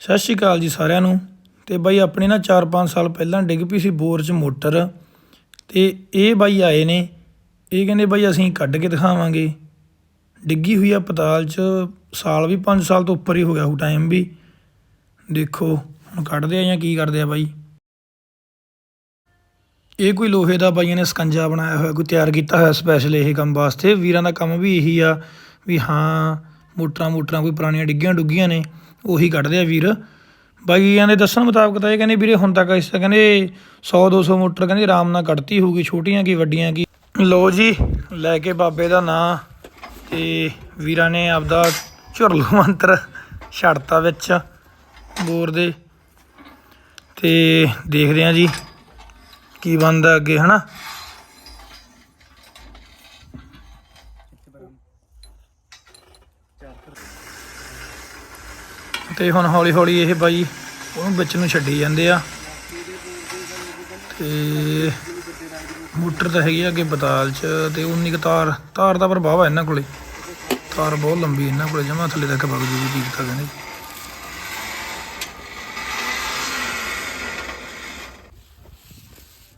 ਸਤਿ ਸ਼੍ਰੀ ਅਕਾਲ ਜੀ ਸਾਰਿਆਂ ਨੂੰ। ਤੇ ਬਾਈ ਆਪਣੇ ਨਾ 4-5 ਸਾਲ ਪਹਿਲਾਂ ਡਿੱਗ ਪਈ ਸੀ ਬੋਰ 'ਚ ਮੋਟਰ। ਤੇ ਇਹ ਬਾਈ ਆਏ ਨੇ। ਇਹ ਕਹਿੰਦੇ ਬਾਈ ਅਸੀਂ ਕੱਢ ਕੇ ਦਿਖਾਵਾਂਗੇ। ਡਿੱਗੀ ਹੋਈ ਆ ਪਤਾਲ 'ਚ। ਸਾਲ ਵੀ 5 ਸਾਲ ਤੋਂ ਉੱਪਰ ਹੀ ਹੋ ਗਿਆ ਉਹ ਟਾਈਮ ਵੀ। ਦੇਖੋ, ਹੁਣ ਕੱਢਦੇ ਆ ਜਾਂ ਕੀ ਕਰਦੇ ਆ ਬਾਈ? ਇਹ ਕੋਈ ਲੋਹੇ ਦਾ ਬਾਈਆਂ ਨੇ ਸਕੰਜਾ ਬਣਾਇਆ ਹੋਇਆ, ਕੋਈ ਤਿਆਰ ਕੀਤਾ ਹੋਇਆ ਸਪੈਸ਼ਲ ਇਹ ਕੰਮ ਵਾਸਤੇ। ਵੀਰਾਂ ਦਾ ਕੰਮ ਵੀ ਇਹੀ ਆ ਵੀ ਹਾਂ ਮੋਟਰਾਂ ਮੋਟਰਾਂ ਕੋਈ ਪੁਰਾਣੀਆਂ ਡਿੱਗੀਆਂ ਡੁੱਗੀਆਂ ਨੇ। ਉਹੀ ਕੱਢਦੇ ਆ ਵੀਰ। ਬਾਈਆਂ ਦੇ ਦੱਸਣ ਮੁਤਾਬਕ ਤਾਂ ਇਹ ਕਹਿੰਦੇ ਵੀਰੇ ਹੁਣ ਤੱਕ ਇਸ ਤਾਂ ਕਹਿੰਦੇ 100 200 ਮੋਟਰ ਕਹਿੰਦੇ ਆਰਾਮ ਨਾਲ ਕੱਢਤੀ ਹੋਊਗੀ, ਛੋਟੀਆਂ ਕੀ, ਵੱਡੀਆਂ ਕੀ। ਲੋ ਜੀ, ਲੈ ਕੇ ਬਾਬੇ ਦਾ ਨਾਂ ਤੇ ਵੀਰਾਂ ਨੇ ਆਪਦਾ ਝੁਰਲੂ ਮੰਤਰ ਛੱਡਤਾ ਵਿੱਚ ਬੋਰ ਦੇ। ਤੇ ਦੇਖਦੇ ਆ ਜੀ, ਕੀ ਬਣਦਾ ਅੱਗੇ, ਹਨਾ? ਤੇ ਹੁਣ ਹੌਲੀ ਹੌਲੀ ਇਹ ਬਾਈ ਉਹਨੂੰ ਵਿੱਚ ਨੂੰ ਛੱਡੀ ਜਾਂਦੇ ਆ। ਤੇ ਮੋਟਰ ਤਾਂ ਹੈਗੀ ਆ ਅੱਗੇ ਬਤਾਲ ਚ ਤੇ ਉਨੀ ਕੁ ਤਾਰ ਤਾਰ ਦਾ ਪ੍ਰਭਾਵ ਹੈ ਇਹਨਾਂ ਕੋਲੇ। ਤਾਰ ਬਹੁਤ ਲੰਬੀ ਇਹਨਾਂ ਕੋਲੇ, ਜਮਾ ਥੱਲੇ ਤੱਕ ਵਗ ਜੂਗੀ, ਠੀਕ ਤਾਂ ਕਹਿੰਦੇ।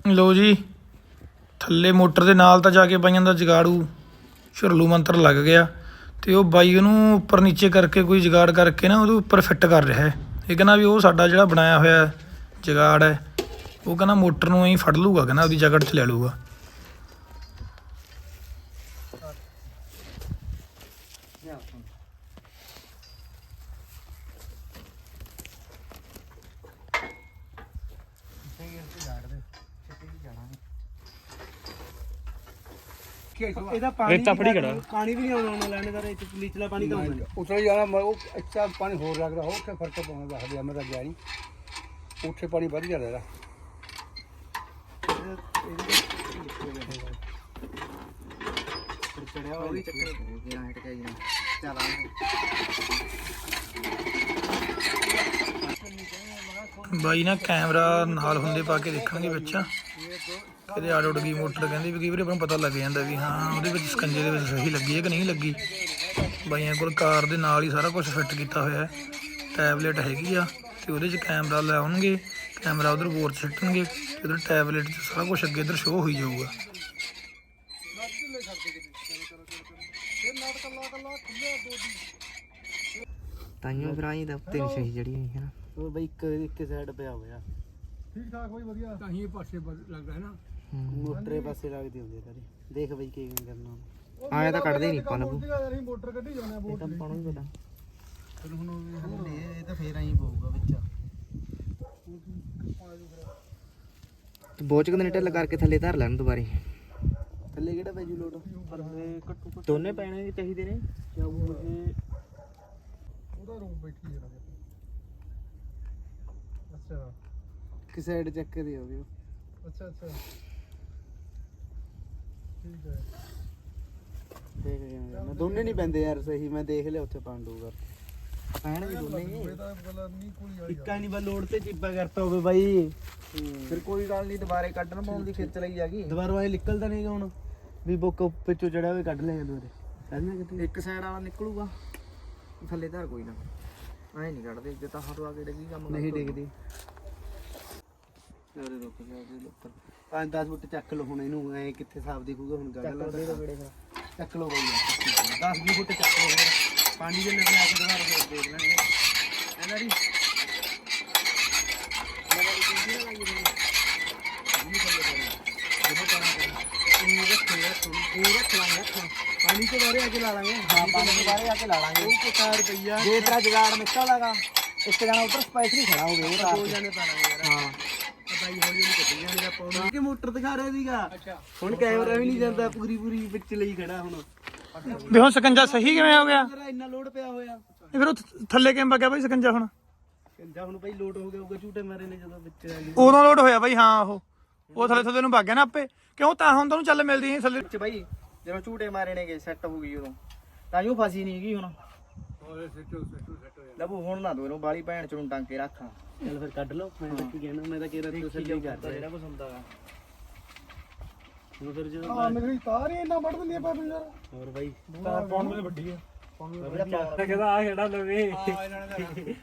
ਲੋ ਜੀ, ਥੱਲੇ ਮੋਟਰ ਦੇ ਨਾਲ ਤਾਂ ਜਾ ਕੇ ਬਾਈਆਂ ਦਾ ਜਗਾੜੂ, ਝੁਰਲੂ ਮੰਤਰ ਲੱਗ ਗਿਆ। ਤੇ ਉਹ ਬਾਈ ਉਹਨੂੰ ਉੱਪਰ ਨੀਚੇ ਕਰਕੇ ਕੋਈ ਜੁਗਾੜ ਕਰਕੇ ਨਾ ਉਹਦੇ ਉੱਪਰ ਫਿੱਟ ਕਰ ਰਿਹਾ ਹੈ। ਇਹ ਕਹਿੰਦਾ ਵੀ ਉਹ ਸਾਡਾ ਜਿਹੜਾ ਬਣਾਇਆ ਹੋਇਆ ਜਗਾੜ ਹੈ, ਉਹ ਕਹਿੰਦਾ ਮੋਟਰ ਨੂੰ ਐਂ ਫੜ ਲੂਗਾ ਕਹਿੰਦਾ ਉਹਦੀ ਜਗੜ 'ਚ ਲੈ ਲੂਗਾ ਇਹਦਾ ਪਾਣੀ ਰੇਤਾ ਫੜੀ ਖੜਾ। ਪਾਣੀ ਵੀ ਨਹੀਂ ਆਉਣਾ ਆਉਣਾ ਲੈਣੇ ਦਾ ਇਹ ਨੀਚਲਾ ਪਾਣੀ ਤਾਂ ਆਉਂਦਾ ਉਤਲੇ ਜਾਣਾ ਮੈਂ ਉਹ ਅੱਛਾ ਪਾਣੀ ਹੋਰ ਲੱਗਦਾ ਹੋ ਉੱਥੇ ਫ਼ਰਕ ਪਾਉਣਾ ਦੱਸਦੇ ਮੈਂ ਤਾਂ ਗਿਆ ਨਹੀਂ ਉੱਥੇ ਪਾਣੀ ਵੱਧ ਜਾਂਦਾ ਇਹਦਾ। ਚੜਿਆ ਹੋਇਆ। ਚੱਕਰ ਬਾਈ ਨਾ ਕੈਮਰਾ ਨਾਲ ਹੁੰਦੇ ਪਾ ਕੇ ਦੇਖਣਗੇ ਵਿੱਚ। ਕਿਤੇ ਆੜ ਉੜ ਗਈ ਮੋਟਰ ਕਹਿੰਦੇ ਵੀ ਕਈ ਵਾਰੀ ਆਪਾਂ ਨੂੰ ਪਤਾ ਲੱਗ ਜਾਂਦਾ ਵੀ ਹਾਂ, ਉਹਦੇ ਵਿੱਚ ਸਕੰਜੇ ਦੇ ਵਿੱਚ ਸਹੀ ਲੱਗੀ ਹੈ ਕਿ ਨਹੀਂ ਲੱਗੀ। ਬਾਈਆਂ ਕੋਲ ਕਾਰ ਦੇ ਨਾਲ ਹੀ ਸਾਰਾ ਕੁਝ ਫਿੱਟ ਕੀਤਾ ਹੋਇਆ ਹੈ। ਟੈਬਲੇਟ ਹੈਗੀ ਆ ਤੇ ਉਹਦੇ 'ਚ ਕੈਮਰਾ ਲਾਉਣਗੇ, ਕੈਮਰਾ ਉਧਰ ਬੋਰ 'ਚ ਸਿੱਟਣਗੇ ਤੇ ਉਧਰ ਟੈਬਲੇਟ 'ਚ ਸਾਰਾ ਕੁਝ ਅੱਗੇ ਇਧਰ ਸ਼ੋਅ ਹੋਈ ਜਾਊਗਾ। ਤਾਈਓ ਫਿਰ ਆਈ ਦਾ ਨਹੀਂ ਸਹੀ ਜੜੀ ਹੈ ਨਾ ਉਹ ਬਈ ਇੱਕ ਇੱਕ ਸਾਈਡ ਪਿਆ ਹੋਇਆ। ਤਾਂ ਹੀ ਪਾਸੇ ਲੱਗਦਾ ਹੈ ਨਾ। ਮੋਟਰੇ ਪਾਸੇ ਲੱਗਦੀ ਹੁੰਦੀ ਹੈ ਸਾਰੀ ਦੇਖ ਬਈ ਕੀ ਕਰਨਾ। ਆਇਆ ਤਾਂ ਕੱਢਦੇ ਨਹੀਂ ਬੂ ਮੋਟਰ ਕੱਢੀ ਜਾਣਾ ਇਹ ਤਾਂ ਪਾਣੂ ਹੀ ਪਤਾ। ਫਿਰ ਹੁਣ ਉਹ ਇਹ ਤਾਂ ਫੇਰ ਆਈ ਪਊਗਾ ਵਿੱਚ। ਤੇ ਬੋਚ ਕਦੇ ਢਿੱਲ ਕਰਕੇ ਥੱਲੇ ਧਰ ਲੈਣ ਦੁਬਾਰੇ। ਥੱਲੇ ਕਿਹੜਾ ਪੈ ਜੂ ਲੋਡ ਪਰ ਇਹ ਘੱਟੋ ਘੱਟ ਦੋਨੇ ਪੈਣੇ ਵੀ ਚਾਹੀਦੇ ਨੇ। ਇਹ ਉਹਦਾ ਰੂਮ ਬੈਠੀ ਜਣਾ ਅੱਛਾ। ਕਿ ਸਾਈਡ ਚੱਕ ਦੇ ਹੋਵੇ ਉਹ। ਅੱਛਾ ਅੱਛਾ। ਠੀਕ ਹੈ। ਦੇਖ ਗਿਆ ਮੈਂ ਦੋਨੇ ਨਹੀਂ ਪੈਂਦੇ ਯਾਰ ਸਹੀ ਮੈਂ ਦੇਖ ਲਿਆ ਉੱਥੇ ਪਾਂਡੂ ਕਰ ਪੈਣਗੇ ਦੋਨੇ ਹੀ ਇਹ ਤਾਂ ਕਲਰ ਨਹੀਂ ਕੋਈ ਵਾਲੀ ਇੱਕਾ ਨਹੀਂ ਬਾ ਲੋਡ ਤੇ ਚਿੱਪਾ ਕਰਤਾ ਹੋਵੇ ਬਾਈ। ਫਿਰ ਕੋਈ ਗੱਲ ਨਹੀਂ ਦੁਬਾਰੇ ਕੱਢਣ ਪਾਉਣ ਦੀ ਖਿੱਚ ਲਈ ਜਾਗੀ ਦੁਬਾਰਾ ਵਾਏ ਨਿਕਲਦਾ ਨਹੀਂਗਾ ਹੁਣ। ਵੀ ਬੁੱਕ ਵਿੱਚੋਂ ਚੜਿਆ ਹੋਵੇ ਕੱਢ ਲਿਆ ਦੁਬਾਰੇ। ਕਹਿੰਦਾ ਕਿਤੇ ਇੱਕ ਸਾਈਡ ਵਾਲਾ ਨਿਕਲੂਗਾ। ਥੱਲੇ ਧਰ ਕੋਈ ਨਾ। ਐ ਨਹੀਂ ਕੱਢਦੇ ਜੇ ਤਾਂ ਹਟਵਾ ਕੇ ਡਿੱਗੀ ਕੰਮ ਨਹੀਂ ਡਿੱਗਦੀ ਚੋਰੇ ਰੁਕ ਜਾ ਜੀ ਉੱਪਰ 5-10 ਫੁੱਟ ਚੱਕ ਲਓ ਹੁਣ ਇਹਨੂੰ ਐ ਕਿੱਥੇ ਸਾਫ਼ ਦਿਖੂਗਾ ਹੁਣ ਗੱਲ ਚੱਕ ਲਓ ਬਈ 10-20 ਫੁੱਟ ਚੱਕ ਲਓ ਹੋਰ ਪਾਣੀ ਦੇ ਨਾਲ ਆ ਕੇ ਦੁਬਾਰਾ ਦੇਖ ਲੈਣਗੇ। ਇਹਨਾਂ ਦੀ ਪਾਣੀ ਤੋਂ ਬਾਰੇ ਆ ਕੇ ਲਾ ਲਾਂਗੇ। ਹਾਂ ਪਾਣੀ ਤੋਂ ਬਾਰੇ ਆ ਕੇ ਲਾ ਲਾਂਗੇ। ਉਹ ਕਿਤਾ ਰੁਪਈਆ? ਜੇ ਤੇਰਾ ਜਗਾੜ ਨਿਕਲਦਾਗਾ ਇੱਕ ਜਣਾ ਉੱਧਰ ਸਪੈਸ ਨਹੀਂ ਖੜਾ ਹੋਵੇ ਉਹ ਤਾਂ ਦੋ ਜਣੇ ਪਾਣਾ ਯਾਰ। ਹਾਂ। ਬਾਈ ਹੌਲੀ ਹੌਲੀ ਕੱਢੀ ਜਾਂਦੇ ਦਾ ਪਾਉਣਾ ਕਿ ਮੋਟਰ ਦਿਖਾ ਰਿਹਾ ਸੀਗਾ? ਹੁਣ ਕੈਮਰਾ ਵੀ ਨਹੀਂ ਜਾਂਦਾ ਪੂਰੀ ਪੂਰੀ ਵਿੱਚ ਲਈ ਖੜਾ ਹੁਣ। ਵੀ ਹੁਣ ਸਕੰਜਾ ਸਹੀ ਕਿਵੇਂ ਹੋ ਗਿਆ? ਤੇਰਾ ਇੰਨਾ ਲੋਡ ਪਿਆ ਹੋਇਆ। ਇਹ ਫਿਰ ਉਹ ਥੱਲੇ ਕਿਵੇਂ ਵਗਿਆ ਬਾਈ ਸਕੰਜਾ ਹੁਣ? ਜਾਂ ਹੁਣ ਬਾਈ ਲੋਡ ਹੋ ਗਿਆ ਹੋਊਗਾ ਝੂਟੇ ਮਾਰੇ ਨੇ ਜਦੋਂ ਵਿੱਚ ਆ ਗਈ ਉਦੋਂ ਲੋਡ ਹੋਇਆ ਬਾਈ ਹਾਂ ਉਹ। ਉਹ ਥੱਲੇ ਥੱਲੇ ਨੂੰ ਵਗ ਗਿਆ ਨਾ ਆਪੇ। ਕਿਉਂ? ਤਾਂ ਹੁਣ ਤੁਹਾਨੂੰ ਚੱਲ ਮਿਲਦੀ ਨਹੀਂ ਥੱਲੇ। ਵਿੱਚ ਬਾਈ ਜਦੋਂ ਝੂਟੇ ਮਾਰੇ ਨੇਗੇ ਸੈੱਟ ਹੋ ਗਈ ਉਦੋਂ। ਤਾਂ ਉਹ ਫਸੀ ਨਹੀਂ ਹੈਗੀ ਹੁਣ। ਲੱਭੂ ਹੁਣ ਨਾ ਦੋ ਇਹਨੂੰ ਬਾਲੀ ਭੈਣ ਚ ਨੂੰ ਟੰਗ ਕੇ ਰੱਖ। ਚੱਲ ਫਿਰ ਕੱਢ ਲਓ ਮੈਂ ਤਾਂ ਕੀ ਕਹਿਣਾ ਮੈਂ ਤਾਂ ਕਿਹਾ ਤੂੰ ਸੱਚੀ ਕਰ ਰਿਹਾ ਜਿਹੜਾ ਕੁਝ ਹੁੰਦਾ ਗਾ ਹੁਣ ਫਿਰ ਜਦੋਂ ਆ ਮੇਰੀ ਤਾਰ ਹੀ ਇੰਨਾ ਵੱਢ ਦਿੰਦੀ ਆ ਪਾਪੀ ਯਾਰ। ਹੋਰ ਬਾਈ ਤਾਰ ਪਾਉਣ ਵੇਲੇ ਵੱਡੀ ਆ। ਨੂੰ ਜਿਹੜਾ ਕਹਿੰਦਾ ਆ ਖੇੜਾ ਲਵੇ ਨੇ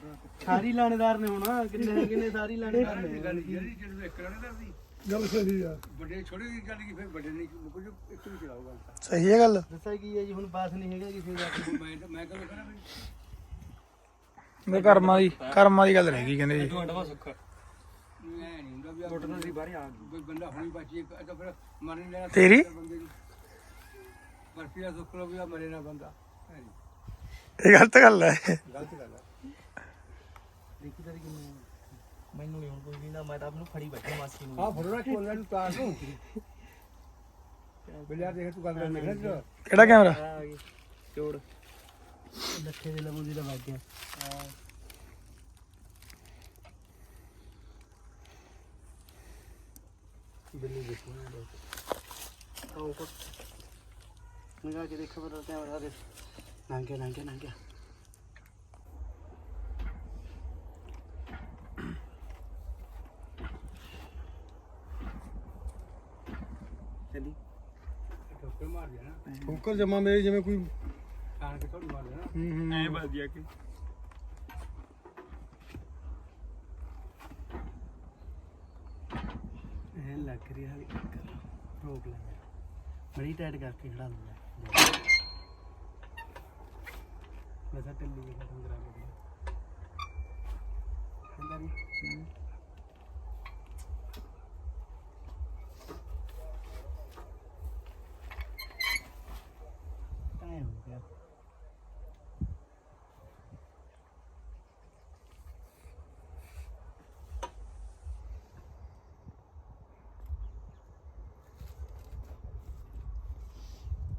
ਸਾਰੀ ਲਾਣੇਦਾਰ ਨੇ ਹੋਣਾ ਕਿੰਨੇ ਕਿੰਨੇ ਸਾਰੀ ਲਾਣੇਦਾਰ ਨੇ। ਗੱਲ ਜਿਹੜੀ ਜਿਹਨੂੰ ਇੱਕ ਦਾ ਸੀ। ਗੱਲ ਸਹੀ ਆ। ਵੱਡੇ ਛੋਟੇ ਦੀ ਗੱਲ ਕੀ ਫਿਰ ਵੱਡੇ ਨਹੀਂ ਕੁਝ ਇੱਕ ਵੀ ਚਲਾਊਗਾ ਸਹੀ ਹੈ ਗੱਲ? ਦੱਸਿਆ ਕੀ ਹੈ ਜੀ ਹੁਣ ਬਾਤ ਨਹੀਂ ਹੈਗਾ ਕਿਸੇ ਦਾ। ਮੈਂ ਕਦੋਂ ਕਰਾਂ ਵੀ ਮੇਰੇ ਕਰਮਾਂ ਦੀ ਕਰਮਾਂ ਦੀ ਗੱਲ ਰਹਿ ਗਈ ਕਹਿੰਦੇ ਜੀ। ਤੁਹਾਡਾ ਸੁੱਖ ਮੈਂ ਨਹੀਂ ਹੁੰਦਾ ਵੀ ਆਹ ਟੁੱਟਣਾ ਸੀ ਬਾਹਰ ਆ ਗਈ। ਕੋਈ ਬੰਦਾ ਹੁਣੀ ਬਾਚੀ ਤਾਂ ਫਿਰ ਮਰ ਨਹੀਂ ਲੈਣਾ ਤੇਰੀ? ਬੰਦੇ ਨੂੰ ਪਰ ਫਿਰ ਸੁੱਖ ਲੋ ਵੀ ਆ ਮਰੇ ਨਾ ਬੰਦਾ। ਨੀ। ਇਹ ਗਲਤ ਗੱਲ ਹੈ। ਗਲਤ ਗੱਲ ਹੈ ਦੇਖੀ ਤੇਰੀ ਕਿੰਨੇ ਮੈਨੂੰ ਨਹੀਂ ਹੁਣ ਕੋਈ ਨਾ ਮੈਂ ਤਾਂ ਆਪ ਨੂੰ ਫੜੀ ਬੈਠਾ ਮਾਸੀ ਨੂੰ। ਆ ਫੜੋ ਨਾ ਕੋਲ ਨੂੰ ਤਾਰ ਨੂੰ। ਬਿਲਿਆ ਦੇਖ ਤੂੰ ਗੱਲ ਨਹੀਂ ਕਰਦਾ ਕਿਹੜਾ ਕੈਮਰਾ? ਆ ਗਈ ਚੋੜ ਲੱਖੇ ਦੇ ਲਮੂ ਦੀ ਦਾ ਵੱਜ ਗਿਆ। ਬਿੱਲੀ ਦੇਖੋ ਨਾ ਲੋਕ ਆਓ ਕੋ ਨਿਗਾਹ ਕੇ ਦੇਖੋ ਬਰ ਕੈਮਰਾ ਦੇ ਨੰਗੇ ਨੰਗੇ ਨੰਗੇ ਚੱਲੀ ਠੋਕਰ ਮਾਰ ਦੇਣਾ ਠੋਕਰ ਜਮਾ ਮੇਰੇ ਜਿਵੇਂ ਕੋਈ ਮਾਰ ਦੇਣਾ ਐ ਵੱਜ ਗਿਆ ਕਿ। ਇਹ ਲੱਗ ਰਿਹਾ ਹੈ ਰੋਕ ਲੈ ਬੜੀ ਟਾਈਟ ਕਰਕੇ ਖੜਾ ਲੂਗਾ ਵੈਸਾ ਟੱਲੀ ਵੀ ਖਤਮ ਕਰਾ ਕੇ ਅੰਦਰ ਹੀ।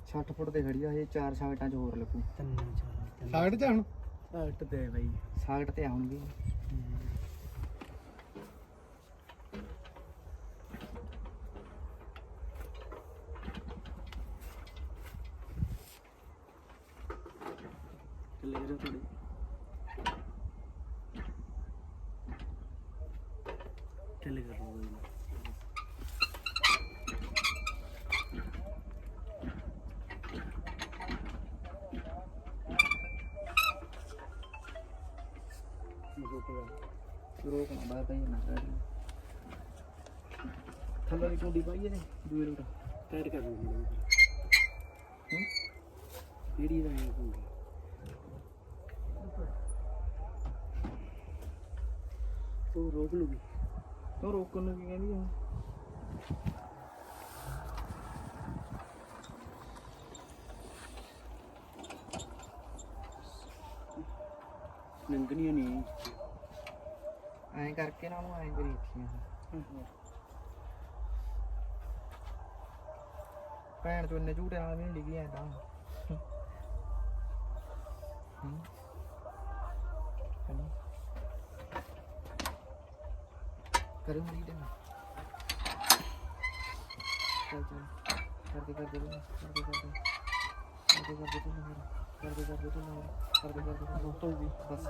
60 ਫੁੱਟ ਤੇ ਖੜੀ ਆ ਇਹ ਚਾਰ ਸਾਗਟਾਂ 'ਚ ਹੋਰ ਲੱਗੂ। ਤਿੰਨ ਤੇ ਆਉਣਗੇ ਥੱਲੇ ਦੀ ਕੁੰਡੀ ਪਾਈ ਇਹਨੇ ਦੂਏ ਰੋਟ। ਟਾਈਟ ਕਰ ਲਓ ਕਿਹੜੀ ਦਾ ਹੈ ਕੋਈ ਉਹ ਰੋਕ ਲੂਗੀ। ਉਹ ਰੋਕਣ ਨੂੰ ਕੀ ਕਹਿੰਦੀ ਆ? ਨੰਗਣੀ ਨਹੀਂ। ਐਂ ਕਰਕੇ ਨਾ ਉਹਨੂੰ ਐਂ ਕਰੀ ਰੱਖੀਆਂ। ਭੈਣ ਚੋਂ ਇੰਨੇ ਝੂਟੇ ਨਾਲ ਵੀ ਨਹੀਂ ਡਿੱਗੀ ਐਂ ਤਾਂ। ਹੂੰ। ਕਰੀ ਕਰੂ ਨਹੀਂ ਦੇ ਚੱਲ ਚੱਲ। ਕਰਦੇ ਕਰਦੇ ਤੂੰ। ਕਰਦੇ ਕਰਦੇ। ਕਰਦੇ ਕਰਦੇ ਤੂੰ ਹੋਰ ਕਰਦੇ ਕਰਦੇ ਤੂੰ ਹੋਰ ਕਰਦੇ ਕਰਦੇ ਤੂੰ ਦੋਸਤੋ ਵੀ ਬਸ।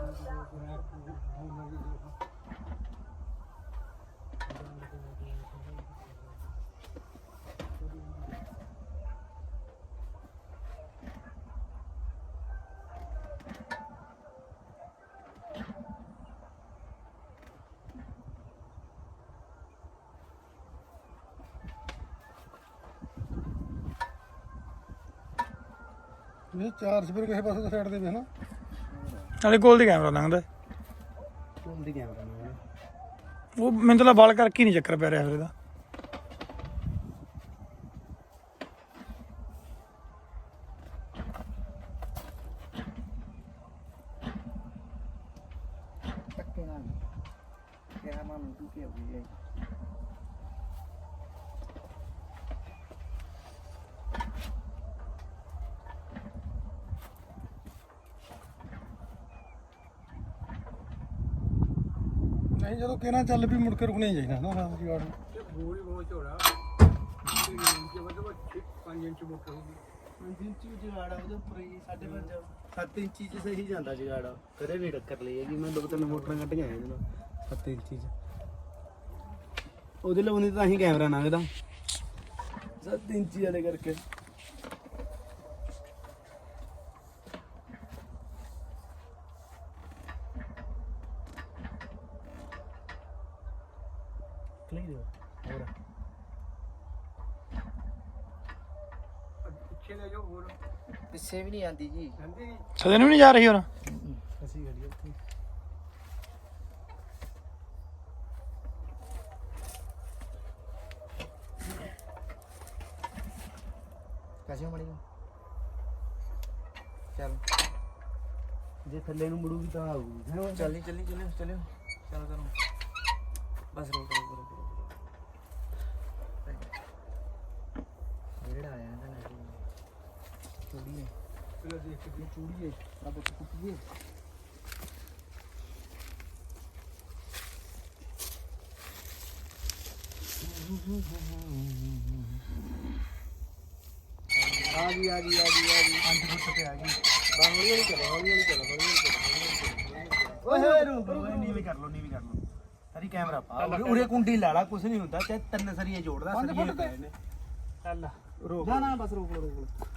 ਇਹ ਚਾਰ ਸਪੀਰ ਕਿਸੇ ਪਾਸੇ ਤੋਂ ਸਾਈਡ ਤੇ ਵੇਖ ਨਾ ਨਾਲੇ ਕੋਲ ਦੀ ਕੈਮਰਾ ਲੰਘਦਾ ਹੁੰਦੀ ਕੈਮਰਾ ਨਾਲ ਉਹ ਮੈਨੂੰ ਤਾਂ ਬਾਲ ਕਰਕੇ ਹੀ ਨਹੀਂ ਚੱਕਰ ਪੈ ਰਿਹਾ ਫਿਰ ਇਹਦਾ ਧੱਕੇ ਨਾਲ ਕਿਹਾ ਮਾਨੂੰ ਤੂੰ ਕੀ ਹੋ ਗਈ ਨਹੀਂ ਜਦੋਂ ਕਿਹਨਾਂ ਚੱਲ ਵੀ ਮੁੜ ਕੇ ਰੁਕਣਾ ਹੀ ਚਾਹੀਦਾ ਨਾ ਰਾਤ ਦੀ ਵਾਰ ਨੂੰ ਤੇ ਬੋਰ ਬਹੁਤ ਝੋੜਾ ਜੇ ਮਤਲਬ 5 ਇੰਚ ਮੋਟਰ ਹੋਊਗੀ 5 ਇੰਚੀ ਜਗਾੜਾ ਉਹਦੇ ਉੱਪਰ ਹੀ 5.5 7 ਇੰਚੀ ਚ ਸਹੀ ਜਾਂਦਾ ਜਗਾੜਾ ਕਦੇ ਨਹੀਂ ਟੱਕਰ ਲਈ ਹੈਗੀ ਮੈਂ ਦੋ ਤਿੰਨ ਮੋਟਰਾਂ ਕੱਢੀਆਂ ਇਹਦੇ ਨਾਲ 7 ਇੰਚੀ ਚ। ਉਹਦੇ ਲਈ ਤਾਂ ਹੀ ਕੈਮਰਾ ਲੰਘਦਾ। 7 ਇੰਚੀ ਵਾਲੇ ਕਰਕੇ। ਪਿੱਛੇ ਲੈ ਜਾਓ ਹੋਰ। ਪਿੱਛੇ ਵੀ ਨਹੀਂ ਆਂਦੀ ਜੀ। ਜਾਂਦੀ ਨਹੀਂ। ਸਦੇ ਨੂੰ ਨਹੀਂ ਜਾ ਰਹੀ ਹੁਣ? ਅਸੀਂ ਖੜੀ ਉੱਥੇ। ਕੈਸੇ ਮੜੀ ਚੱਲ। ਜੇ ਥੱਲੇ ਨੂੰ ਮੁੜੂਗੀ ਤਾਂ ਆਊਗੀ? ਚੱਲੀ ਚੱਲੀ ਚੱਲੀ ਚੱਲੀ। ਚੱਲ ਕਰੋ। ਬਸ ਰੋਕ ਜਿਹੜਾ ਆਇਆ ਨਾ ਨਾ ਚੁੜੀ ਹੈ ਪਹਿਲਾਂ ਦੇਖ ਕੇ ਚੂੜੀ ਹੈ ਆ ਆ ਗਈ ਆ ਗਈ ਆ ਗਈ ਆ ਗਈ 5 ਫੁੱਟ ਤੇ ਆ ਗਈ ਬਾ ਹੌਲੀ ਹੌਲੀ ਚਲੋ ਹੌਲੀ ਹੌਲੀ ਚਲੋ ਹੌਲੀ ਹੌਲੀ ਚਲੋ ਓਏ ਰੁਕ ਓਏ ਕਰ ਲੋ ਨੀਵੇਂ ਕਰ ਲੋ ਸਾਰੀ ਕੈਮਰਾ ਪਾ ਉਰੇ- ਉਰੇ ਕੁੰਡੀ ਲਾ ਲਾ ਕੁਛ ਨਹੀਂ ਹੁੰਦਾ ਚਾਹੇ ਤਿੰਨ ਸਰੀਏ ਜੋੜਦਾ ਸਰੀਏ ਚੱਲ ਰੋਕ ਨਾ ਨਾ ਬਸ ਰੋਕ ਰੋਕ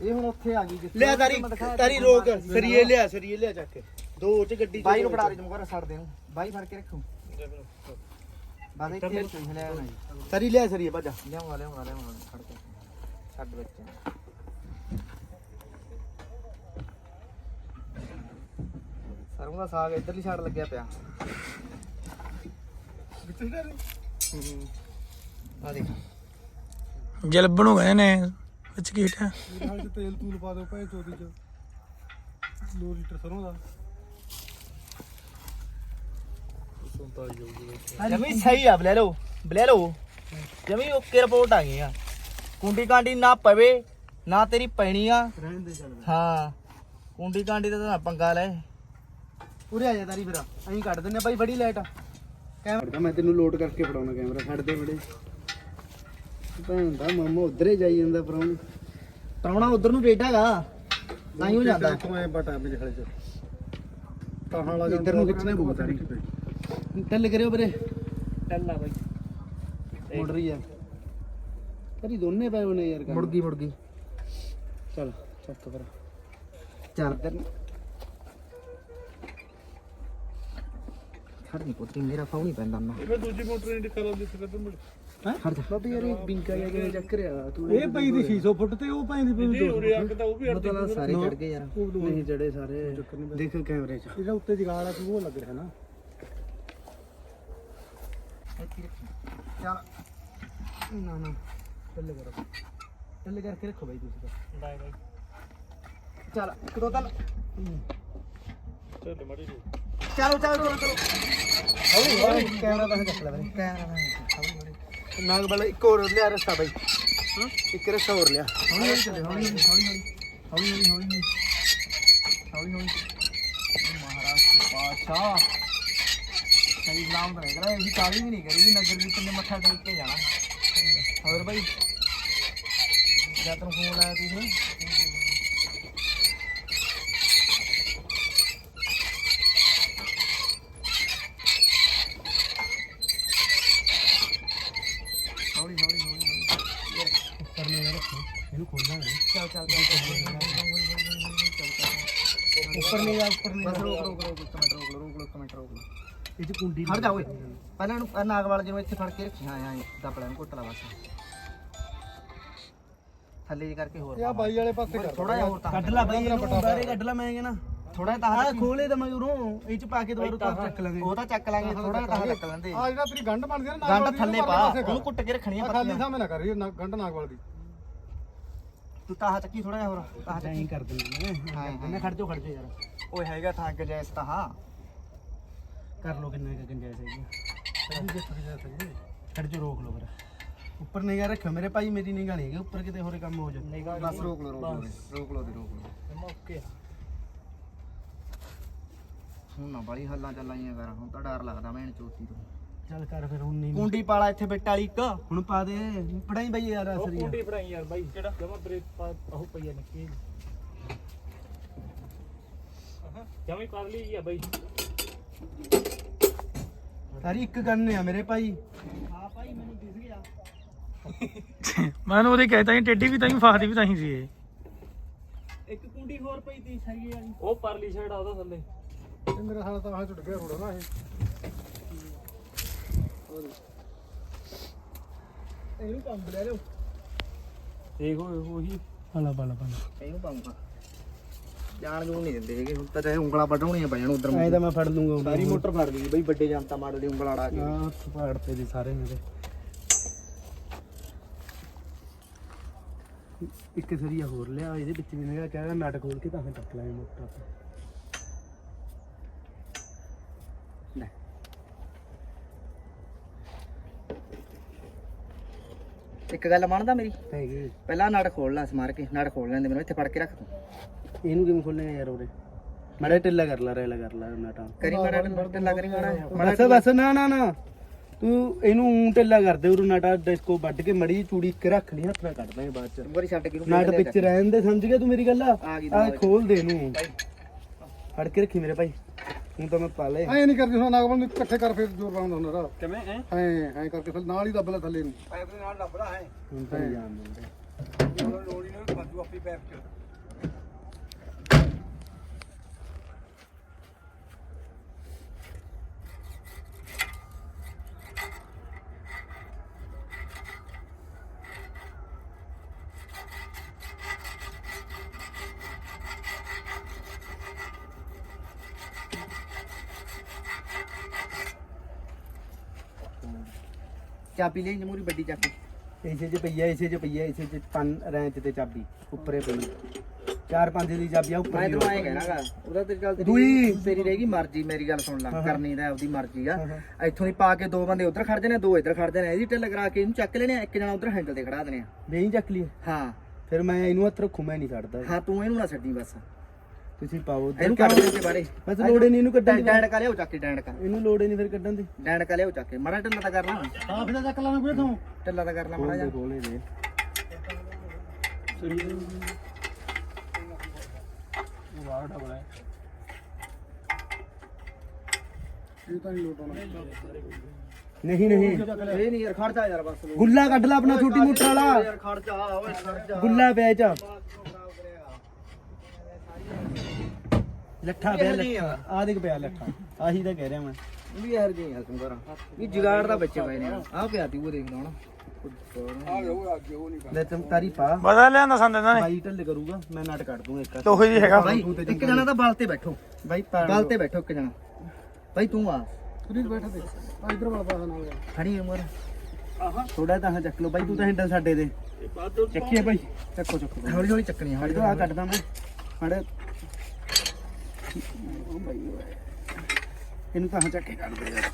ਇਹ ਹੁਣ ਉੱਥੇ ਆ ਗਈ ਜਿੱਥੇ ਲਿਆ ਤਾਰੀ ਮੈਂ ਦਿਖਾਇਆ ਤਾਰੀ ਸੀ ਰੋਕ ਬਾਹਰ ਸੀ। ਸਰੀਏ ਲਿਆ ਸਰੀਏ ਲਿਆ ਚੱਕ। ਕੇ ਦੋ ਚ ਗੱਡੀ ਚ ਬਾਈ ਨੂੰ ਫੜਾ ਦੇ ਜਮਕਰ ਛੱਡ ਦੇ ਨੂੰ ਬਾਈ ਫੜ ਕੇ ਰੱਖੋ। ਬਸ ਇੱਥੇ ਰੱਖੋ ਹਲੇ ਆਉਣਾ ਜੀ। ਤਾਰੀ ਲਿਆ ਸਰੀਏ ਭੱਜਾ ਲਿਆਉਂਗਾ ਲਿਆਉਂਗਾ ਲਿਆਉਂਗਾ ਖੜ ਕੇ। ਛੱਡ ਬੱਚੇ ਨੂੰ। ਸਰੋਂ ਦਾ ਸਾਗ ਇਧਰਲੀ ਸਾਈਡ ਲੱਗਿਆ ਪਿਆ। ਆ ਦੇਖ। ਜਲਬਣ ਹੋ ਗਏ ਨੇ। ਵਿੱਚ ਕੀ ਹਟਿਆ? ਨਾਲ ਚ ਤੇਲ ਤੂਲ ਪਾ ਦਿਓ ਭੈਣ ਚੋਦੀ ਚ। 2 ਲੀਟਰ ਸਰੋਂ ਦਾ। ਜਮੀ ਸਹੀ ਆ ਬਲੇ ਲੋ ਬਲੇ ਲੋ ਜਮੀ ਓਕੇ ਰਿਪੋਰਟ ਆ ਗਈ ਆ। ਕੁੰਡੀ ਕਾਂਡੀ ਨਾ ਪਵੇ ਨਾ ਤੇਰੀ ਪੈਣੀ ਆ। ਰਹਿਣ ਦੇ ਚੱਲ। ਹਾਂ ਕੁੰਡੀ ਕਾਂਡੀ ਦਾ ਤਾਂ ਪੰਗਾ ਲੈ। ਉਰੇ ਆ ਜਾ ਤਾਰੀ ਫਿਰ ਅਸੀਂ ਕੱਢ ਦਿੰਨੇ ਬਾਈ ਬੜੀ ਲਾਈਟ। ਕੈਮਰਾ ਮੈਂ ਤੈਨੂੰ ਲੋਡ ਕਰਕੇ ਫੜਾਉਣਾ ਕੈਮਰਾ ਛੱਡ ਦੇ ਬੜੇ ਭੈਣ ਦਾ ਮਾਮਾ ਉਧਰ ਹੀ ਜਾਈ ਜਾਂਦਾ ਪਰਾਉਣ ਪਰਾਉਣਾ ਉਧਰ ਨੂੰ ਬੈਠਾਗਾ ਤਾਂ ਹੀ ਹੋ ਜਾਂਦਾ। ਤੂੰ ਐ ਬਟਾ ਮੇਰੇ ਖਲੇ ਚ ਤਾਂ ਹਾਲਾ ਇੱਧਰ ਨੂੰ ਖਿੱਚਣਾ ਪਊ ਤਾਰੀ ਟੱਲ ਕਰਿਓ ਵੀਰੇ। ਟੱਲਾ ਬਾਈ। ਮੁੜ ਰਹੀ ਆ। ਤੇਰੀ ਦੋਨੇ ਪਏ ਹੋਣੇ ਯਾਰ ਮੁੜ ਗਈ ਮੁੜ ਗਈ। ਚਲ ਚੱਕ ਫਿਰ। ਚੱਲ ਖੜ ਨਹੀਂ ਪੁੱਤਰੀ ਮੇਰਾ ਫਾਉ ਨਹੀਂ ਪੈਂਦਾ ਨਾ। ਇਹ ਦੂਜੀ ਮੋਟਰ ਨਹੀਂ ਦਿਖਾ ਸੀ ਕਦੋਂ ਮਿਲ ਹੈ ਬਾਬੇ ਯਾਰ ਇਹ ਬਿੰਕਾ ਜਿਹਾ ਕਿਵੇਂ ਚੱਕ ਰਿਹਾ ਤੂੰ ਇਹ ਪਈ ਦੀ 600 ਫੁੱਟ ਤੇ ਉਹ ਪਈ ਦੀ ਪਈ 200 ਉਰੇ ਅੱਗ ਤਾਂ ਉਹ ਵੀ ਮਤਲਬ ਸਾਰੇ ਚੜ ਗਏ ਯਾਰ। ਨਹੀਂ ਜੜੇ ਸਾਰੇ ਦੇਖ ਕੈਮਰੇ 'ਚ। ਜਿਹੜਾ ਉੱਤੇ ਜਗਾੜ ਆ ਉਹ ਲੱਗ ਰਿਹਾ ਨਾ। ਚੱਲ। ਨਾ ਨਾ। ਟੱਲੇ ਕਰੋ। ਟੱਲੇ ਕਰਕੇ ਰੱਖੋ ਬਾਈ ਤੁਸੀਂ ਤਾਂ। Bye bye. ਚੱਲ ਇੱਕ ਦੋ ਤਲ ਚੱਲ ਮੜੀ ਚਲੋ ਚਲੋ ਚਲੋ ਚਲੋ। ਹੌਲੀ ਹੌਲੀ ਕੈਮਰਾ ਤਾਂ ਚੱਕ ਲੈ ਵੀਰੇ ਕੈਮਰਾ ਹੌਲੀ ਹੌਲੀ ਨਾਗ ਵਾਲਾ ਇੱਕ ਹੋਰ ਲਿਆ ਰਸਤਾ ਬਾਈ। ਹਾਂ? ਇੱਕ ਰਸਤਾ ਹੋਰ ਲਿਆ। ਹੌਲੀ ਹੌਲੀ ਚੱਲੇ, ਹੌਲੀ ਹੌਲੀ ਹੌਲੀ ਹੌਲੀ ਹੌਲੀ ਹੌਲੀ ਹੌਲੀ ਹੌਲੀ ਮਹਾਰਾਜ ਕੇ ਪਾਸ਼ਾ ਸਹੀ ਸਲਾਮ ਤਾਂ ਹੈਗਾ ਇਹ ਕਾਲੀ ਵੀ ਨਹੀਂ ਕਰੀ ਵੀ ਨਗਰ ਵਿੱਚ ਨੇ ਮੱਥਾ ਟੇਕ ਕੇ ਜਾਣਾ। ਹੋਰ ਭਾਈ ਜਦ ਤੈਨੂੰ ਫੋਨ ਆਇਆ ਤੁਸੀਂ ਹੌਲੀ ਹੌਲੀ ਹੌਲੀ ਹੌਲੀ ਕਰਨੇ ਨਾ ਰੱਖੋ ਇਹਨੂੰ ਖੋਲਣਾ ਹੈ ਚੱਲ ਚੱਲ ਚੱਲ ਉੱਪਰ ਨਹੀਂ ਜਾ ਉੱਪਰ ਨਹੀਂ ਬਸ ਰੋਕ ਰੋਕ ਰੋਕ ਇੱਕ ਮਿੰਟ ਰੋਕ ਲਓ ਰੋਕ ਲਓ ਇੱਕ ਮਿੰਟ ਰੋਕ ਲਓ। ਇਹ ਚ ਕੁੰਡੀ ਖੜ ਜਾ ਓਏ ਪਹਿਲਾਂ ਨੂੰ ਆਹ ਨਾਗ ਵਾਲੇ ਜਿਹਨੂੰ ਇੱਥੇ ਫੜ ਕੇ ਰੱਖੀ ਹਾਂ ਹਾਂ ਦੱਬ ਲੈ ਨੂੰ ਘੁੱਟ ਲਾ ਬਸ। ਥੱਲੇ ਜਿਹੇ ਕਰਕੇ ਹੋਰ ਇਹ ਬਾਈ ਵਾਲੇ ਪਾਸੇ ਕਰ। ਥੋੜਾ ਜਿਹਾ ਹੋਰ ਤਾਂ ਕੱਢ ਲੈ ਬਾਈ ਇਹਨੂੰ ਬਾਰੇ ਕੱਢ ਲੈ ਮੈਂ ਕਹਿੰਦਾ। ਥੋੜਾ ਜਿਹਾ ਆ ਤਾਂ ਖੋਲੇ ਤਾਂ ਮਗਰੋਂ ਇਹ ਚ ਪਾ ਕੇ ਦੁਬਾਰਾ ਤਾਂ ਚੱਕ ਲਾਂਗੇ ਉਹ ਤਾਂ ਚੱਕ ਲਾਂਗੇ ਥੋੜਾ ਜਿਹਾ ਤਾਂ ਚੱਕ ਲੈਂਦੇ। ਆ ਜਿਹੜਾ ਤੇਰੀ ਗੰਢ ਬਣਦੀ ਨਾ ਗੰਢ ਥੱਲੇ ਪਾ ਉਹਨੂੰ ਕੁੱਟ ਕੇ ਰੱਖਣੀ ਆ ਖਾਲੀ ਪੱਤੀਆਂ ਸਾਹਮਣੇ ਨਾ ਕਰੀ ਗੰਢ ਨਾਗਵਾਲ ਦੀ। ਤੂੰ ਤਾਹ ਚੱਕੀ ਥੋੜਾ ਜਿਹਾ ਹੋਰ ਤਾਹ ਐਂ ਚੱਕੀ। ਕਰ ਦਿੰਦੇ ਨੇ ਹਾਂ ਇਹਨੇ ਖੜ ਜਾ ਖੜ ਜਾ ਯਾਰ। ਓਏ ਹੈਗਾ ਥਾਂ ਗਜੈਸ ਤਾਂ ਹਾਂ ਕਰ ਲੋ ਕਿੰਨਾ ਕੁ ਗੰਜਾਇਸ਼ ਹੈਗੀ। ਖੜ ਜਾ ਰੋਕ ਲੋ ਫਿਰ। ਉੱਪਰ ਨਿਗਾਹ ਰੱਖਿਓ ਮੇਰੇ ਭਾਈ ਮੇਰੀ ਨਿਗਾਹ ਨਹੀਂ ਹੈਗੀ। ਉੱਪਰ ਕਿਤੇ ਹੋਰੇ ਕੰਮ ਹੋ ਜਾ। ਬਸ ਰੋਕ ਲਓ ਰੋਕ ਲਓ ਰੋਕ ਲਓ ਦੀ ਰੋਕ ਲਓ। ਓਕੇ ਹੁਣ ਨਾ ਬੜੀ ਹੱਲਾਂ ਚੱਲਾਈਆਂ ਕਰ। ਹੁਣ ਤਾਂ ਡਰ ਲੱਗਦਾ ਮੈਂ ਚੋਤੀ ਤੋਂ। ਚੱਲ ਕਰ ਫਿਰ ਹੁਣ ਨਹੀਂ। ਕੁੰਡੀ ਪਾਲਾ ਇੱਥੇ ਬਿੱਟ ਵਾਲੀ ਇੱਕ। ਹੁਣ ਪਾ ਦੇ। ਪੜਾਈ ਬਈ ਯਾਰ ਅਸਰੀ ਫੜਾਈ ਯਾਰ ਬਾਈ। ਕਿਹੜਾ? ਜਮਾ ਬ੍ਰੇਕ ਪਾ ਉਹ ਪਈਆ ਨਿੱਕੀ ਜਮੀ ਕਰ ਲਈ ਆ ਬਾਈ। ਸਾਰੀ ਇੱਕ ਗੰਨ ਆ ਮੇਰੇ ਭਾਈ। ਹਾਂ ਭਾਈ ਮੈਨੂੰ ਦਿਸ ਗਿਆ। ਮੈਂ ਉਹਦੇ ਕਹਿਤਾ ਸੀ ਟੇਡੀ ਵੀ ਤਾਂ ਹੀ ਫਾਦੀ ਵੀ ਤਾਂ ਹੀ ਸੀ ਇਹ। ਇੱਕ ਕੁੰਡੀ ਹੋਰ ਪਈ ਤੀ ਸਰੀਏ ਵਾਲੀ। ਉਹ ਪਰਲੀ ਸਾਈਡ ਆ ਉਹਦਾ ਥੱਲੇ। ਇਹ ਮੇਰਾ ਸਾਲਾ ਤਾਂ ਆਹ ਟੁੱਟ ਗਿਆ ਰੋੜਾ ਨਾ ਇਹ। ਇਹਨੂੰ ਪੰਪ ਲੈ ਲਿਓ ਦੇਖੋ ਉਹੀ ਪਾਲਾ ਪਾਲਾ ਪਾਲਾ ਇਹਨੂੰ ਪਾਉਂਗਾ ਜਾਣ ਜੂਣ ਨਹੀਂ ਦਿੰਦੇ ਹੈਗੇ ਹੁਣ ਤਾਂ ਚਾਹੇ ਉਂਗਲਾਂ ਵੱਢਣੀਆਂ ਪੈ ਜਾਣ ਉਧਰ ਐ ਤਾਂ ਮੈਂ ਫੜ ਲੂੰਗਾ ਸਾਰੀ ਮੋਟਰ ਫੜ ਲਈ ਬਈ ਵੱਡੇ ਜਨਤਾ ਮਾਡਲ ਦੀ ਉਂਗਲ ਆੜਾ ਕੇ। ਆ ਫਾੜ ਤੇ ਦੀ ਸਾਰੇ ਮੇਰੇ। ਇੱਕ ਸਰੀਆ ਹੋਰ ਲਿਆ ਇਹਦੇ ਵਿੱਚ ਵੀ ਮੇਰਾ ਕਹਿੰਦਾ ਨਟ ਖੋਲ ਕੇ ਤਾਂ ਫਿਰ ਟੱਕ ਲਾਂਗੇ ਮੋਟਰ ਤੇ। ਇੱਕ ਗੱਲ ਮੰਨਦਾ ਮੇਰੀ? ਹੈਗੀ। ਪਹਿਲਾਂ ਨੜ ਖੋਲ ਲਾ ਸਮਾਰ ਕੇ ਨੜ ਖੋਲ ਲੈਂਦੇ ਮੈਨੂੰ ਇੱਥੇ ਫੜ ਕੇ ਰੱਖ ਤੂੰ। ਇਹਨੂੰ ਕਿਵੇਂ ਖੋਲੇਗਾ ਯਾਰ ਉਰੇ? ਮੜਾ ਢਿੱਲਾ ਕਰ ਲਾ ਰੇਲਾ ਕਰ ਲਾ ਨਟਾਂ। ਕਰੀ ਮਾੜਾ ਢਿੱਲਾ ਕਰੀ ਮਾੜਾ ਬਸ ਬਸ ਨਾ ਨਾ ਨਾ। ਤੂੰ ਇਹਨੂੰ ਢਿੱਲਾ ਕਰ ਦੇ ਉਰੂ ਨਟਾ ਡਿਸਕੋ ਵੱਢ ਕੇ ਮੜੀ ਚੂੜੀ ਇੱਕ ਰੱਖ ਲਈ ਹੱਥ ਨਾਲ ਕੱਢ ਦਾਂਗੇ ਬਾਅਦ ਚ। ਵਾਰੀ ਛੱਡ ਕੇ ਨਟ ਵਿੱਚ ਰਹਿਣ ਦੇ ਸਮਝ ਗਿਆ ਤੂੰ ਮੇਰੀ ਗੱਲ? ਆ ਖੋਲ ਦੇ ਇਹਨੂੰ। ਫੜ ਕੇ ਰੱਖੀ ਮੇਰੇ ਭਾਈ। ਹੁਣ ਤਾਂ ਮੈਂ ਪਾ ਲਏ ਐ ਨਹੀਂ ਕਰਦੀ ਹੁਣ ਨਾਗਵਲ ਨੂੰ ਇਕੱਠੇ ਕਰ ਫਿਰ ਜ਼ੋਰ ਪਾਉਂਦਾ ਹੁੰਦਾ ਰਾ ਕਿਵੇਂ ਐ? ਐ ਕਰਕੇ ਫਿਰ ਨਾਲ ਹੀ ਦੱਬ ਲੈ ਥੱਲੇ ਨੂੰ। ਪਾਈਪ ਦੇ ਨਾਲ ਦੱਬਦਾ ਹੈ ਹੁਣ ਤਾਂ ਜਾਣ ਦਿੰਦੇ ਲੋੜੀ ਨੂੰ ਬਾਜੂ ਆਪੀ ਪੈਪ ਚ। ਚਾਬੀ ਲਈ ਜਮੂਰੀ ਵੱਡੀ ਚਾਬੀ। ਇਸੇ ਚ ਪਈਆ ਇਸੇ ਚ ਪਈਆ ਇਸੇ ਚ ਪੰਨ ਰੈਂਚ ਤੇ ਚਾਬੀ ਉੱਪਰੇ ਪਈ। ਚਾਰ ਪੰਜ ਦੀ ਚਾਬੀ ਆ ਉੱਪਰ ਮੈਂ ਦੀ ਤੈਨੂੰ ਐਂ ਕਹਿਣਾਗਾ ਉਹਦਾ ਤੇਰੀ ਗੱਲ ਤੇਰੀ ਦੂਈ। ਤੇਰੀ ਰਹੇਗੀ ਮਰਜ਼ੀ ਮੇਰੀ ਗੱਲ ਸੁਣ ਲੈ ਕਰਨੀ ਤਾਂ ਆਪਦੀ ਮਰਜ਼ੀ ਆ। ਇੱਥੋਂ ਦੀ ਪਾ ਕੇ ਦੋ ਬੰਦੇ ਉੱਧਰ ਖੜ ਜਾਣੇ ਦੋ ਇੱਧਰ ਖੜ ਜਾਣੇ ਇਹਦੀ ਢਿੱਲ ਕਰਾ ਕੇ ਇਹਨੂੰ ਚੱਕ ਲੈਣੇ ਆ, ਇੱਕ ਜਣਾ ਉੱਧਰ ਹੈਂਡਲ ਤੇ ਖੜਾ ਦੇਣੇ ਆ। ਨਹੀਂ ਚੱਕ ਲਈ ਹਾਂ। ਫਿਰ ਮੈਂ ਇਹਨੂੰ ਹੱਥ ਰੱਖੂ ਮੈਂ ਨਹੀਂ ਛੱਡਦਾ। ਹਾਂ ਤੂੰ ਇਹਨੂੰ ਨਾ ਛੱਡੀ ਬਸ। ਤੁਸੀਂ ਪਾਓ। ਇਹਨੂੰ ਕੱਢ ਦੇ ਤੇ ਬਾਰੇ ਬਸ ਲੋੜੇ ਨਹੀਂ ਇਹਨੂੰ ਕੱਢਣ ਦੀ। ਡੈਂਡ ਕਾ ਲਿਆਓ ਚੱਕ ਕੇ ਡੈਂਡ ਕਾ ਇਹਨੂੰ ਲੋੜੇ ਨਹੀਂ ਫਿਰ ਕੱਢਣ ਦੀ। ਡੈਂਡ ਕਾ ਲਿਆਓ ਚੱਕ ਕੇ। ਢਿੱਲਾ ਤਾਂ ਕਰ ਲਾ। ਹਾਂ ਫਿਰ ਚੱਕ ਲਾਣਾ ਕੋਈ ਤੂੰ ਢਿੱਲਾ ਤਾਂ ਕਰ ਲਾ ਮਾੜਾ ਖੋਲ ਦੇ ਖੋਲੇ ਦੇ ਇਹ ਤਾਂ ਨਹੀਂ ਲੋਟਾਉਣਾ ਨਹੀਂ ਨਹੀਂ। ਇਹ ਨਹੀਂ ਯਾਰ ਖੜ ਜਾ ਯਾਰ ਬਸ। ਗੁੱਲਾ ਕੱਢ ਲੈ ਆਪਣਾ ਛੋਟੀ ਮੋਟਰ ਵਾਲਾ। ਯਾਰ ਖੜ ਜਾ ਓਏ ਖੜ ਜਾ। ਗੁੱਲਾ ਪਿਆ ਚ। ਲੱਠਾ ਪਿਆ ਲੱਠਾ। ਆ ਦੇਖ ਪਿਆ ਲੱਠਾ। ਆਹੀ ਤਾਂ ਕਹਿ ਰਿਹਾ ਮੈਂ। ਵੀ ਯਾਰ ਜੀ ਤੂੰ ਕਰਾਂ ਇਹ ਜੁਗਾੜ ਦਾ ਬੱਚੇ ਪਏ ਨੇ। ਆ ਪਿਆ ਤੀ ਉਹ ਦੇਖ ਲਾ ਹੁਣ। ਉਹ ਅੱਗੇ ਉਹ ਨਹੀਂ ਲੈ ਤੂੰ ਤਾਰੀ ਪਾ। ਬਦਲ ਲਿਆਂਦਾ ਸੰਦ ਇਹਨਾਂ ਨੇ। ਬਾਈ ਢੱਲੇ ਕਰੂਗਾ ਮੈਂ ਨਟ ਕੱਢ ਦੂੰਗਾ ਇੱਕ। ਲੋਹੇ ਦੀ ਹੈਗਾ। ਬਾਈ ਇੱਕ ਜਣਾ ਤਾਂ ਬਲ ਤੇ ਬੈਠੋ। ਬਾਈ ਬਲ ਤੇ ਬੈਠੋ ਇੱਕ ਜਣਾ। ਬਾਈ ਤੂੰ ਆ। ਫਰੀਦ ਬੈਠਾ ਦੇ ਆ ਇਧਰ ਵਾਲਾ ਪਾਸਾ ਨਾਲ ਖੜੀ ਉਮਰ। ਥੋੜਾ ਤਾਂ ਚੱਕ ਲਓ। ਬਾਈ ਤੂੰ ਤਾਂ ਹੈਂਡਲ ਸਾਡੇ ਦੇ। ਚੱਕੀਏ ਬਾਈ। ਚੱਕੋ ਚੱਕੋ। ਹੌਲੀ ਹੌਲੀ ਚੱਕਣੀ ਹੌਲੀ ਆ ਕੱਢਦਾ ਮੈਂ। ਹੜ ਇਹਨੂੰ ਤਾਂ ਚੱਕ ਕੇ ਕੱਢ ਦੇ ਯਾਰ।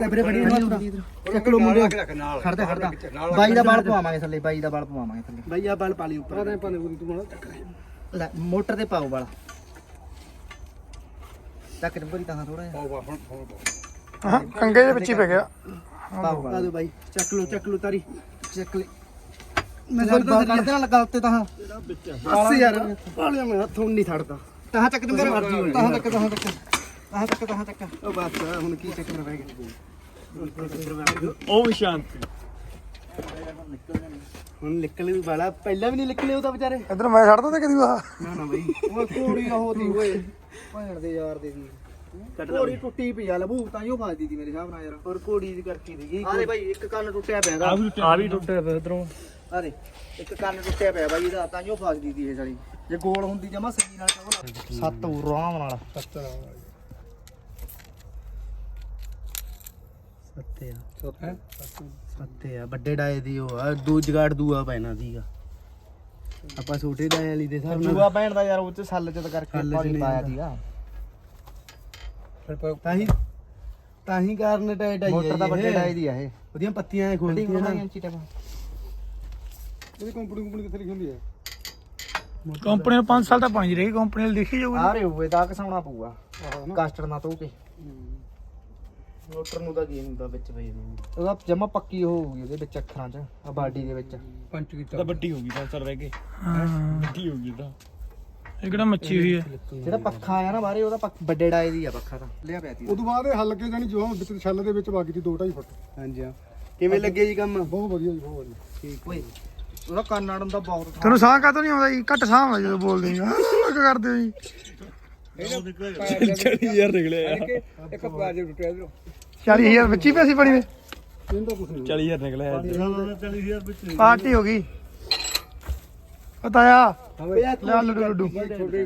ਲੈ ਵੀਰੇ ਬੜੀ ਚੱਕ ਲੋ ਮੁੰਡੇ ਰੱਖ ਨਾਲ ਖੜਦਾ ਖੜਦਾ ਬਾਈ ਦਾ ਬਲ ਪਵਾਵਾਂਗੇ ਥੱਲੇ ਬਾਈ ਦਾ ਬਲ ਪਵਾਵਾਂਗੇ ਥੱਲੇ। ਬਾਈ ਆ ਬਲ ਪਾ ਲਈ ਉੱਪਰ। ਪਾਦੇ ਪਾਦੇ ਤੂੰ ਮਾੜਾ ਚੱਕ ਲੈ। ਮੋਟਰ ਤੇ ਪਾਓ ਬਲ। ਚੱਕ ਨੰਬਰੀ ਤਾਂ ਥੋੜਾ ਜਿਹਾ। ਪਾਓ ਬਾ ਹੁਣ ਹੁਣ ਪਾਓ। ਹਾਂ ਕੰਗੇ ਦੇ ਵਿੱਚ ਹੀ ਪੈ ਗਿਆ। ਪਾਓ ਦੋ ਬਾਈ ਚੱਕ ਲਓ ਚੱਕ ਲਓ ਤਾਰੀ। ਚੱਕ ਲੈ। ਮੈਂ ਬਲ ਕੱਢ ਦੇਣਾ ਲਗਾ ਉੱਤੇ ਤਾਂ ਬਸ ਯਾਰ ਪਾਲਿਆ ਮੈਂ ਹੱਥੋਂ ਨਹੀਂ ਛੱਡਦਾ ਤਾਂ ਚੱਕ ਦਿੰਦੇ ਤਾਂ ਚੱਕ ਤਾਂ ਚੱਕ ਤਾਂ ਚੱਕ ਤਾਂ ਚੱਕ ਉਹ ਬਸ ਹੁਣ ਕੀ ਚੱਕਰ ਰਹਿ ਗਿਆ? ਉਹ ਵੀ ਸ਼ਾਂਤੀ। ਹੁਣ ਨਿਕਲੇ ਵੀ ਬਾਲਾ ਪਹਿਲਾਂ ਵੀ ਨਹੀਂ ਨਿਕਲੇ ਉਹ ਤਾਂ ਵਿਚਾਰੇ। ਇਧਰ ਮੈਂ ਛੱਡਦਾ ਤੇ ਕਦੀ ਵਾ ਨਾ ਨਾ ਬਾਈ। ਓਏ ਕੋੜੀ ਉਹ ਦੀ ਓਏ। ਭੈਣ ਦੇ ਯਾਰ ਦੇ ਦੀ ਕੋੜੀ ਟੁੱਟੀ ਪਈ ਆ ਲਬੂ ਤਾਂ ਯੋ ਫਾਦੀ ਦੀ ਮੇਰੇ ਹਿਸਾਬ ਨਾਲ ਯਾਰ। ਔਰ ਕੋੜੀ ਦੀ ਕਰਕੀ ਦੀ ਆ ਦੇ ਭਾਈ ਇੱਕ ਕੰਨ ਟੁੱਟਿਆ ਪਿਆ ਦਾ ਆ ਵੀ ਟੁੱਟਿਆ ਪਿਆ ਇਧਰੋਂ। ਆ ਦੇ ਇੱਕ ਕੰਨ ਟੁੱਟਿਆ ਪਿਆ ਬਾਈ ਇਹਦਾ ਤਾਂ ਯੋ ਫਸਦੀ ਦੀ ਇਹ ਸਾਲੀ। ਜੇ ਗੋਲ ਹੁੰਦੀ ਜਮਾ ਸਹੀ ਨਾਲ ਤਾਂ ਸੱਤ ਆਰਾਮ ਨਾਲ। ਸੱਤੇ ਆ। ਸੱਤੇ। ਆ। ਵੱਡੇ ਡਾਏ ਦੀ ਉਹ ਆ ਦੂ ਜਗਾੜ ਦੂਆ ਪੈਣਾ ਸੀਗਾ। ਆਪਾਂ ਛੋਟੇ ਡਾਏ ਵਾਲੀ ਦੇ ਹਿਸਾਬ ਨਾਲ ਜੂਆ ਭੈਣ ਦਾ ਯਾਰ ਉਹ ਚ ਸੱਲ ਚ ਕਰਕੇ ਸੱਲ ਚ ਪਾਣੀ ਨਹੀਂ ਪਾਇਆ ਜਾਂਦਾ। ਸੀਗਾ। ਫਿਰ ਤਾਂ ਹੀ ਤਾਂ ਹੀ ਕਾਰਨ ਟਾਈ ਟਾਈ ਮੋਟਰ ਦਾ ਵੱਡੇ ਡਾਈ ਦੀ ਆ ਇਹ। ਉਹਦੀਆਂ ਪੱਤੀਆਂ ਐ ਖੋਲਦੀਆਂ ਨਾ। ਇਹਦੀ ਕੰਪਨੀ ਕੰਪਨੀ ਕਿੱਥੇ ਲਿਖੀ ਹੁੰਦੀ ਹੈ? ਕੰਪਨੀ ਨੂੰ 5 ਸਾਲ ਤਾਂ ਪਾਣੀ ਰਹੀ ਕੰਪਨੀ ਨੇ ਦੇਖੀ ਜਾਊਗੀ। ਆ ਰੇ ਹੋਏ ਦਾ ਕਸਾਉਣਾ ਪਊਗਾ। ਆਹ ਨਾ। ਕਾਸਟਰ ਨਾ ਧੋ ਕੇ। ਮੋਟਰ ਨੂੰ ਤਾਂ ਕੀ ਹੁੰਦਾ ਵਿੱਚ ਬਈ ਇਹਨੂੰ। ਉਹਦਾ ਜਮਾ ਪੱਕੀ ਹੋਊਗੀ ਉਹਦੇ ਵਿੱਚ ਅੱਖਰਾਂ 'ਚ ਆ ਬਾਡੀ ਦੇ ਵਿੱਚ। ਪੰਚ ਕੀਤਾ ਵੱਡੀ ਹੋ ਗਈ 5 ਸਾਲ ਰਹਿ ਹਾਂ। ਵੱਡੀ ਹੋ ਗਈ ਤਾਂ। ਇਹ ਕਿਹੜਾ ਮੱਛੀ ਹੋਈ ਹੈ? ਜਿਹੜਾ ਪੱਖਾ ਆਇਆ ਨਾ ਬਾਰੇ ਉਹਦਾ ਪੱਖ- ਵੱਡੇ ਡਾਏ ਦੀ ਆ ਪੱਖਾ ਤਾਂ। ਲਿਆ ਪਿਆ ਤੀ ਉਦੋਂ ਬਾਅਦ ਇਹ ਹੱਲ ਕੇ ਜਾਨੀ ਜੋ ਵਿੱਚ ਛੱਲ ਦੇ ਵਿੱਚ ਵਗ ਗਈ 2.5 ਫੁੱਟ। ਹਾਂਜੀ ਹਾਂ। ਕਿਵੇਂ ਲੱਗੇ ਜੀ ਕੰਮ? ਬਹੁਤ ਵਧੀਆ ਜੀ ਬਹੁਤ ਵਧੀਆ। ਓਏ ਉਹਦਾ ਕੰਨ ਆੜਨ ਦਾ ਬਹੁਤ ਥਾਂ। ਤੈਨੂੰ ਸਾਹ ਕਾਤੋਂ ਨਹੀਂ ਆਉਂਦਾ ਜੀ? ਘੱਟ ਸਾਹ ਆਉਂਦਾ ਜਦੋਂ ਬੋਲਦੇ ਆ। ਕੀ ਕਰਦੇ ਹੋ ਜੀ? ਯਾਰ ਨਿਕਲਿਆ ਇੱਕ ਪੈਰ ਜੇ ਟੁੱਟਿਆ ਇਧਰੋਂ। 40000 ਵਿੱਚ ਹੀ ਪੈਸੇ ਬਣੀ ਦੇ 40000 ਨਿਕਲਿਆ ਪਾਰਟੀ ਹੋ ਗਈ। ਪਤਾਇਆ ਲੈ ਲੱਡੂ। ਲੱਡੂ ਛੋਟੇ